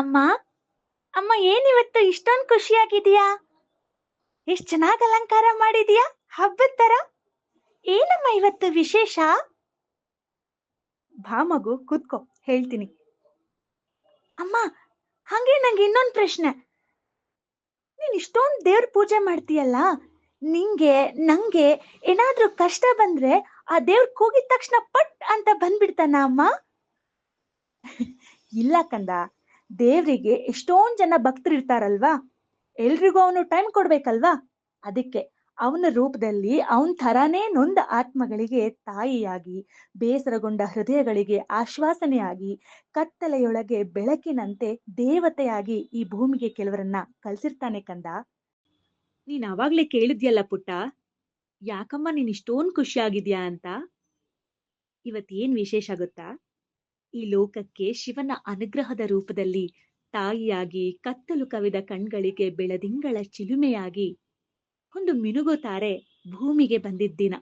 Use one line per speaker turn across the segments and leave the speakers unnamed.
ಅಮ್ಮ ಅಮ್ಮ ಏನಿವತ್ತು ಇಷ್ಟೊಂದು ಖುಷಿಯಾಗಿದೀಯಾ ಎಷ್ಟ್ ಚೆನ್ನಾಗ್ ಅಲಂಕಾರ ಮಾಡಿದೀಯಾ ಹಬ್ಬದ ತರ ಏನಮ್ಮ ಇವತ್ತು ವಿಶೇಷ? ಬಾ ಮಗು ಕೂತ್ಕೋ ಹೇಳ್ತೀನಿ. ಅಮ್ಮ ಹಂಗೆ ನಂಗೆ ಇನ್ನೊಂದ್ ಪ್ರಶ್ನೆ. ನೀನ್ ಇಷ್ಟೊಂದ್ ದೇವ್ರ ಪೂಜೆ ಮಾಡ್ತೀಯಲ್ಲ? ನಿಂಗೆ ನಂಗೆ ಏನಾದ್ರೂ ಕಷ್ಟ ಬಂದ್ರೆ ಆ ದೇವ್ರ ಕೂಗಿದ ತಕ್ಷಣ ಪಟ್ ಅಂತ ಬಂದ್ಬಿಡ್ತಾನ ಅಮ್ಮ? ಇಲ್ಲ ಕಂದ. ದೇವ್ರಿಗೆ ಎಷ್ಟೊಂದ್ ಜನ ಭಕ್ತರು ಇರ್ತಾರಲ್ವಾ? ಎಲ್ರಿಗೂ ಅವನು ಟೈಮ್ ಕೊಡ್ಬೇಕಲ್ವಾ? ಅದಕ್ಕೆ ಅವನ ರೂಪದಲ್ಲಿ ಅವನ್ ಥರಾನೇ ನೊಂದ ಆತ್ಮಗಳಿಗೆ ತಾಯಿಯಾಗಿ, ಬೇಸರಗೊಂಡ ಹೃದಯಗಳಿಗೆ ಆಶ್ವಾಸನೆಯಾಗಿ, ಕತ್ತಲೆಯೊಳಗೆ ಬೆಳಕಿನಂತೆ ದೇವತೆಯಾಗಿ ಈ ಭೂಮಿಗೆ ಕೆಲವರನ್ನ ಕಲ್ಸಿರ್ತಾನೆ ಕಂದ. ನೀನ್ ಅವಾಗ್ಲೇ ಕೇಳಿದ್ಯಲ್ಲ ಪುಟ್ಟ? ಯಾಕಮ್ಮ ನೀನ್ ಇಷ್ಟೊಂದ್ ಖುಷಿಯಾಗಿದ್ಯಾ ಅಂತ? ಇವತ್ತೇನ್ ವಿಶೇಷ ಗೊತ್ತಾ? ಈ ಲೋಕಕ್ಕೆ ಶಿವನ ಅನುಗ್ರಹದ ರೂಪದಲ್ಲಿ ತಾಯಿಯಾಗಿ ಕತ್ತಲು ಕವಿದ ಕಣ್ಗಳಿಗೆ ಬೆಳದಿಂಗಳ ಚಿಲುಮೆಯಾಗಿ ಒಂದು ಮಿನುಗೋ ತಾರೆ ಭೂಮಿಗೆ ಬಂದಿದ್ದಿನ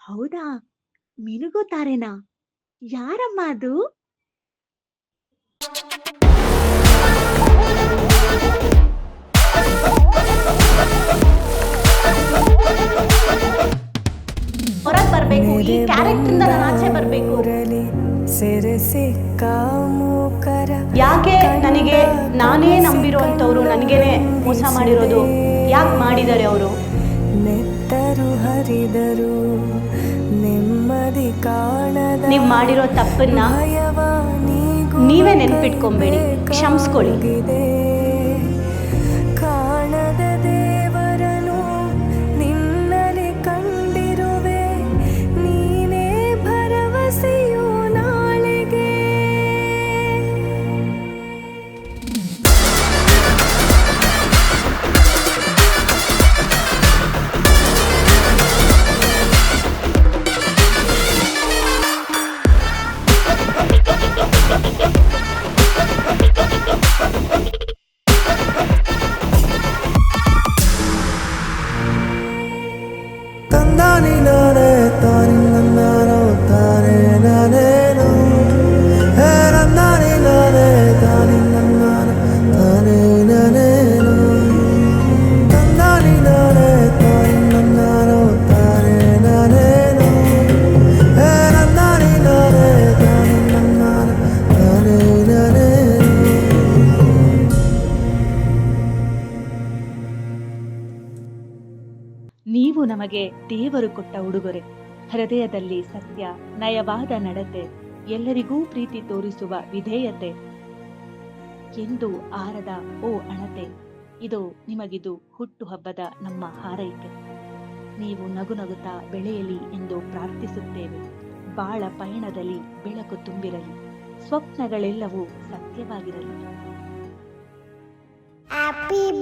ಹೌದಾ? ಮಿನುಗೋ ತಾರೆನಾ ಯಾರಮ್ಮ ಅದು?
ಹೊರಗ್ ಬರ್ಬೇಕು ಈ ಕ್ಯಾರೆಕ್ಟರ್ ನಾನು ಆಚೆ ಬರ್ಬೇಕು. ಯಾಕೆ ನನಗೆ ನಾನೇ ನಂಬಿರುವಂತವ್ರು ನನಗೇನೆ ಮೋಸ ಮಾಡಿರೋದು? ಯಾಕೆ ಮಾಡಿದ್ದಾರೆ ಅವರು?
ನೆತ್ತರು ಹರಿದರು ನೆಮ್ಮದಿ ಕಾಣದ
ನೀವು ಮಾಡಿರೋ ತಪ್ಪನ್ನ ನೀವೇ ನೆನ್ಪಿಟ್ಕೊಂಬೇಡಿ ಕ್ಷಮಿಸ್ಕೊಳ್ಳಿ.
ನೀವು ನಮಗೆ ದೇವರು ಕೊಟ್ಟ ಉಡುಗೊರೆ. ಹೃದಯದಲ್ಲಿ ಸತ್ಯ, ನಯವಾದ ನಡತೆ, ಎಲ್ಲರಿಗೂ ಪ್ರೀತಿ ತೋರಿಸುವ ವಿಧೇಯತೆ. ಎಂದು ಆರದ ಓ ಅಣತೆ ಇದು ನಿಮಗಿದು ಹುಟ್ಟುಹಬ್ಬದ ನಮ್ಮ ಹಾರೈಕೆ. ನೀವು ನಗು ನಗುತ್ತಾ ಬೆಳೆಯಲಿ ಎಂದು ಪ್ರಾರ್ಥಿಸುತ್ತೇವೆ. ಬಾಳ ಪಯಣದಲ್ಲಿ ಬೆಳಕು ತುಂಬಿರಲಿ. ಸ್ವಪ್ನಗಳೆಲ್ಲವೂ ಸತ್ಯವಾಗಿರಲಿ.
ಹ್ಯಾಪಿ